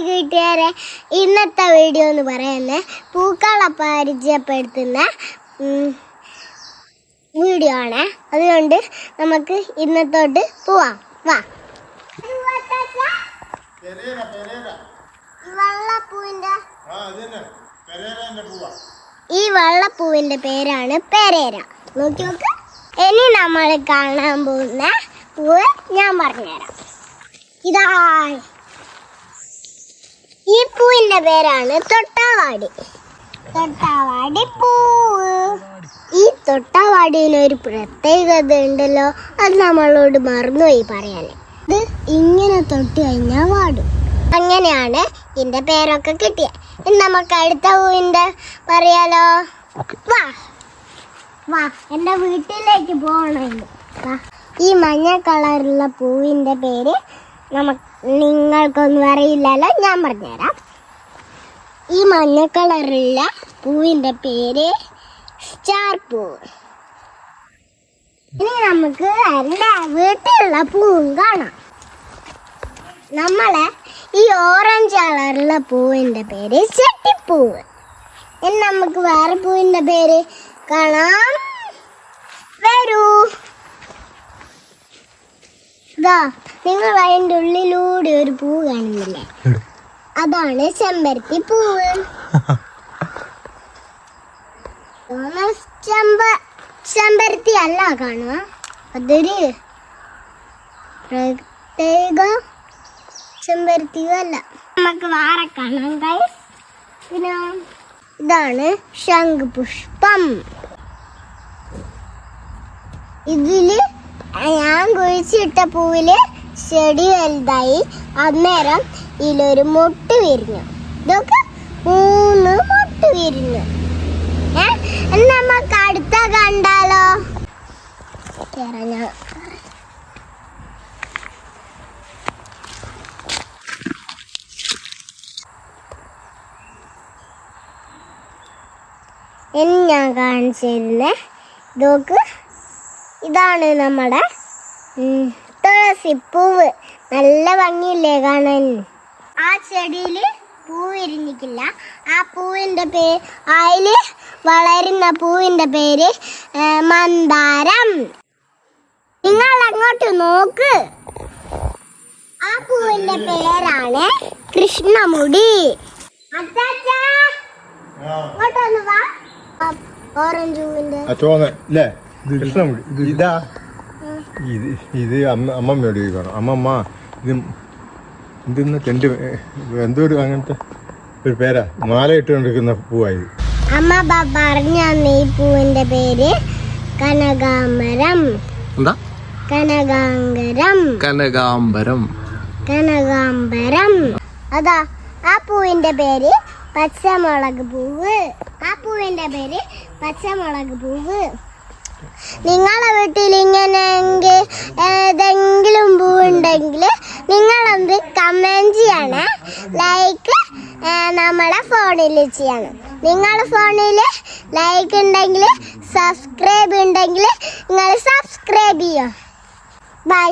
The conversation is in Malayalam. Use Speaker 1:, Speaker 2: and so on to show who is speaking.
Speaker 1: കൂട്ടുകാരെ ഇന്നത്തെ വീഡിയോ എന്ന് പറയുന്നത് പൂക്കളെ പരിചയപ്പെടുത്തുന്ന വീഡിയോ ആണ്. അതുകൊണ്ട് നമുക്ക് ഇന്നത്തോട്ട് പോവാം. വാ. ഈ വെള്ളപ്പൂവിന്റെ പേരാണ് പെരേര. നോക്കി നോക്ക്. ഇനി നമ്മൾ കാണാൻ പോകുന്ന പൂവ് ഞാൻ പറഞ്ഞുതരാം. ഇതാ. ഈ പൂവിന്റെ പേരാണ് തൊട്ടാവാടി. തൊട്ടാവാടി പൂവ് ഈ തൊട്ടാവാടിന് ഒരു പ്രത്യേകത ഉണ്ടല്ലോ. അത് നമ്മളോട് മറന്നുപോയി പറയാൻ ഇത് ഇങ്ങനെ തൊട്ട് കഴിഞ്ഞാൽ വാടും. അങ്ങനെയാണ് ഇതിന്റെ പേരൊക്കെ കിട്ടിയത് ഇനി നമുക്ക് അടുത്ത പൂവിന്റെ പറയാലോ? വാ. വാ എന്റെ വീട്ടിലേക്ക് പോകണമെങ്കിൽ വാ. ഈ മഞ്ഞ കളറുള്ള പൂവിന്റെ പേര് നമുക്ക് നിങ്ങൾക്കൊന്നും അറിയില്ലല്ലോ ഞാൻ പറഞ്ഞുതരാം. ഈ മഞ്ഞ കളറുള്ള പൂവിന്റെ പേര് സ്റ്റാർ പൂ ഇനി നമുക്ക് എന്റെ വീട്ടിലുള്ള പൂവും കാണാം. നമ്മളെ ഈ ഓറഞ്ച് കളറുള്ള പൂവിന്റെ പേര് ചെട്ടിപ്പൂവ്. ഇനി നമുക്ക് വേറെ പൂവിന്റെ പേര് കാണാം. ഇതാ നിങ്ങൾ അതിന്റെ ഉള്ളിലൂടെ ഒരു പൂ കാണുന്നില്ലേ? അതാണ് ചെമ്പരത്തി പൂവ് ചെമ്പ ചെമ്പരത്തി അല്ല കാണുക. അതൊരു പ്രത്യേക ചെമ്പരത്തിയല്ല നമുക്ക് വേറെ കാണാം ഗൈസ് പിന്നെ ഇതാണ് ശംഖുപുഷ്പം. ഇതിൽ ഞാൻ കുഴിച്ചിട്ട പൂവിൽ ചെടി വലുതായി. അന്നേരം ഇതിലൊരു മുട്ട് വിരിഞ്ഞു. ഇതൊക്കെ മൂന്ന് മുട്ട് വിരിഞ്ഞു. ഏ നമുക്ക് അടുത്ത കണ്ടാലോ? ഞാൻ. ഇനി ഞാൻ കാണിച്ചിരുന്നേ ഇതൊക്കെ ഇതാണ് നമ്മുടെ തുളസി തുളസിപ്പൂവ് നല്ല ഭംഗിയില്ലേ കാണാൻ. ആ ചെടിയിൽ പൂ വിരിഞ്ഞിക്കില്ല ആ പൂവിന്റെ പേര് അതിൽ വളരുന്ന പൂവിന്റെ പേര് മന്ദാരം. നിങ്ങൾ അങ്ങോട്ട് നോക്ക്. ആ പൂവിന്റെ പേരാണ് കൃഷ്ണമുടി. അച്ചാച്ചാ ഇങ്ങോട്ടൊന്ന് വാ. ഓറഞ്ച് പൂവിന്റെ
Speaker 2: ആ ചോന്ന ഇല്ലേ ഇതാ ഇത്. ഇത് അമ്മ അമ്മമ്മയോട് ചോദിക്കണം അമ്മമ്മ ഇത് ഇതെന്ന് ചെണ്ട് എന്തോ ഒരു അങ്ങനത്തെ ഒരു പേരാ. മാല ഇട്ടുകൊണ്ടിരിക്കുന്ന പൂവായി.
Speaker 1: അമ്മ പറഞ്ഞു ഈ പൂവിന്റെ പേര്? കനകാമരം
Speaker 3: എന്താ?
Speaker 1: കനകാംബരം
Speaker 3: കനകാംബരം.
Speaker 1: കനകാംബരം. അതാ ആ പൂവിന്റെ പേര് പച്ചമുളക് പൂവ്. ആ പൂവിന്റെ പേര് പച്ചമുളക് പൂവ്. നിങ്ങളെ വീട്ടിൽ ഇങ്ങനെയെങ്കിൽ ഏതെങ്കിലും പൂവുണ്ടെങ്കിൽ നിങ്ങളൊന്ന് കമന്റ് ചെയ്യണേ. ലൈക്ക് നമ്മളെ ഫോണിൽ ചെയ്യണം. നിങ്ങളുടെ ഫോണിൽ ലൈക്ക് ഉണ്ടെങ്കിൽ സബ്സ്ക്രൈബ് ഉണ്ടെങ്കിൽ നിങ്ങൾ സബ്സ്ക്രൈബ് ചെയ്യോ. ബൈ